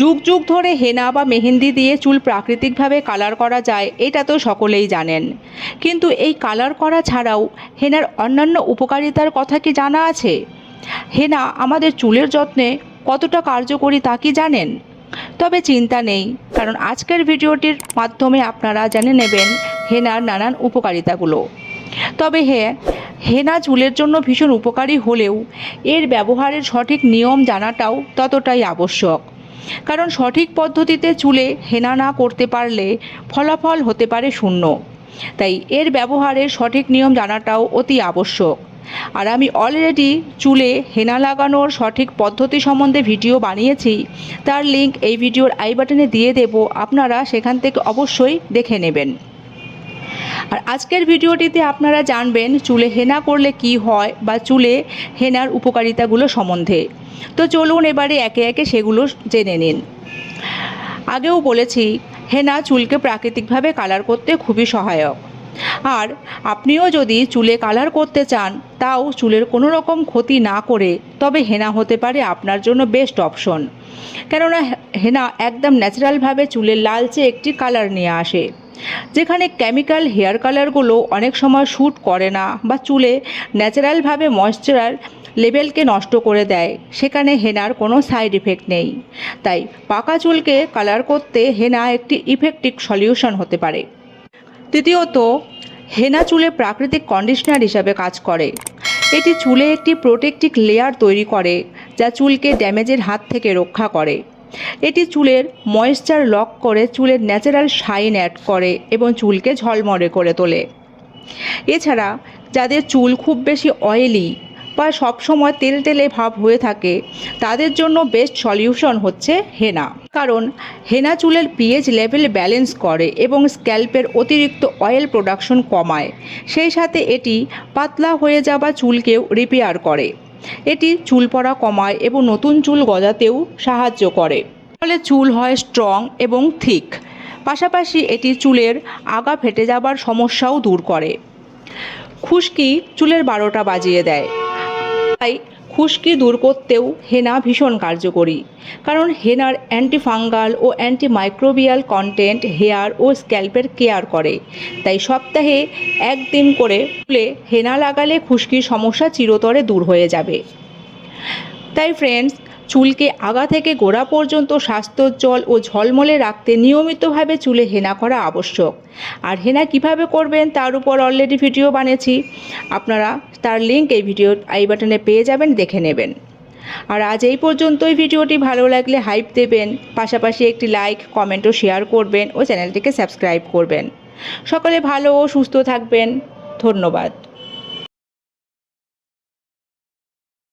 যুগ যুগ ধরে হেনা বা মেহেন্দি দিয়ে চুল প্রাকৃতিকভাবে কালার করা যায়, এটা তো সকলেই জানেন। কিন্তু এই কালার করা ছাড়াও হেনার অন্যান্য উপকারিতার কথা কি জানা আছে? হেনা আমাদের চুলের যত্নে কতটা কার্যকরী তা কি জানেন? তবে চিন্তা নেই, কারণ আজকের ভিডিওটির মাধ্যমে আপনারা জেনে নেবেন হেনার নানান উপকারিতাগুলো। তবে হ্যাঁ হেনা চুলের জন্য ভীষণ উপকারী হলেও এর ব্যবহারের সঠিক নিয়ম জানাটাও ততটাই আবশ্যক। কারণ সঠিক পদ্ধতিতে চুলে হেনা না করতে পারলে ফলাফল হতে পারে শূন্য। তাই এর ব্যবহারের সঠিক নিয়ম জানাটাও অতি আবশ্যক। আর আমি অলরেডি চুলে হেনা লাগানোর সঠিক পদ্ধতি সম্বন্ধে ভিডিও বানিয়েছি, তার লিংক এই ভিডিওর আই বাটনে দিয়ে দেব, আপনারা সেখান থেকে অবশ্যই দেখে নেবেন। আর আজকের ভিডিওটিতে আপনারা জানবেন চুলে হেনা করলে কি হয় বা চুলে হেনার উপকারিতাগুলো সম্বন্ধে। তো চলুন এবারে একে একে সেগুলো জেনে নিন। আগেও বলেছি, হেনা চুলকে প্রাকৃতিকভাবে কালার করতে খুবই সহায়ক। আর আপনিও যদি চুলে কালার করতে চান, তাও চুলের কোনো রকম ক্ষতি না করে তবে হেনা হতে পারে আপনার জন্য বেস্ট অপশন। কেননা, হেনা একদম ন্যাচারালভাবে চুলের লালচে একটি কালার নিয়ে আসে। যেখানে কেমিক্যাল হেয়ার কালারগুলো অনেক সময় শ্যুট করে না বা চুলে ন্যাচারালভাবে ময়শ্চারার লেভেলকে নষ্ট করে দেয়, সেখানে হেনার কোনো সাইড ইফেক্ট নেই। তাই পাকা চুলকে কালার করতে হেনা একটি ইফেক্টিভ সলিউশন হতে পারে। তৃতীয়ত, হেনা চুলে প্রাকৃতিক কন্ডিশনার হিসাবে কাজ করে। এটি চুলে একটি প্রোটেক্টিভ লেয়ার তৈরি করে, যা চুলকে ড্যামেজের হাত থেকে রক্ষা করে। এটি চুলের ময়েশ্চার লক করে চুলের ন্যাচারাল শাইন অ্যাড করে এবং চুলকে ঝলমরে করে তোলে। এছাড়া যাদের চুল খুব বেশি অয়েলি বা সবসময় তেল তেলে ভাব হয়ে থাকে, তাদের জন্য বেস্ট সলিউশন হচ্ছে হেনা কারণ হেনা চুলের পিএইচ লেভেল ব্যালেন্স করে এবং স্ক্যাল্পের অতিরিক্ত অয়েল প্রোডাকশন কমায়। সেই সাথে এটি পাতলা হয়ে যাওয়া চুলকেও রিপেয়ার করে। এটি চুল পড়া কমায় এবং নতুন চুল গজাতেও সাহায্য করে। ফলে চুল হয় স্ট্রং এবং থিক পাশাপাশি এটি চুলের আগা ফেটে যাবার সমস্যাও দূর করে। খুশকি চুলের বারোটা বাজিয়ে দেয়। তাই খুশকি দূর করতেও হেনা ভীষণ কার্যকরী। কারণ হেনার অ্যান্টিফাঙ্গাল ও অ্যান্টিমাইক্রোবিয়াল কন্টেন্ট হেয়ার ও স্ক্যাল্পের কেয়ার করে। তাই সপ্তাহে একদিন করে ফুলে হেনা লাগালে খুশকির সমস্যা চিরতরে দূর হয়ে যাবে। তাই ফ্রেন্ডস চুলকে আগা থেকে গোড়া পর্যন্ত স্বাস্থ্যোজ্জ্বল ও ঝলমলে রাখতে নিয়মিতভাবে চুলে হেনা করা আবশ্যক। আর হেনা কীভাবে করবেন তার উপর অলরেডি ভিডিও বানিয়েছি। আপনারা তার লিঙ্ক এই ভিডিও আই বাটনে পেয়ে যাবেন, দেখে নেবেন। আর আজ এই পর্যন্তই। ভিডিওটি ভালো লাগলে হাইপ দেবেন, পাশাপাশি একটি লাইক কমেন্ট ও শেয়ার করবেন ও চ্যানেলটিকে সাবস্ক্রাইব করবেন। সকলে ভালো ও সুস্থ থাকবেন। ধন্যবাদ।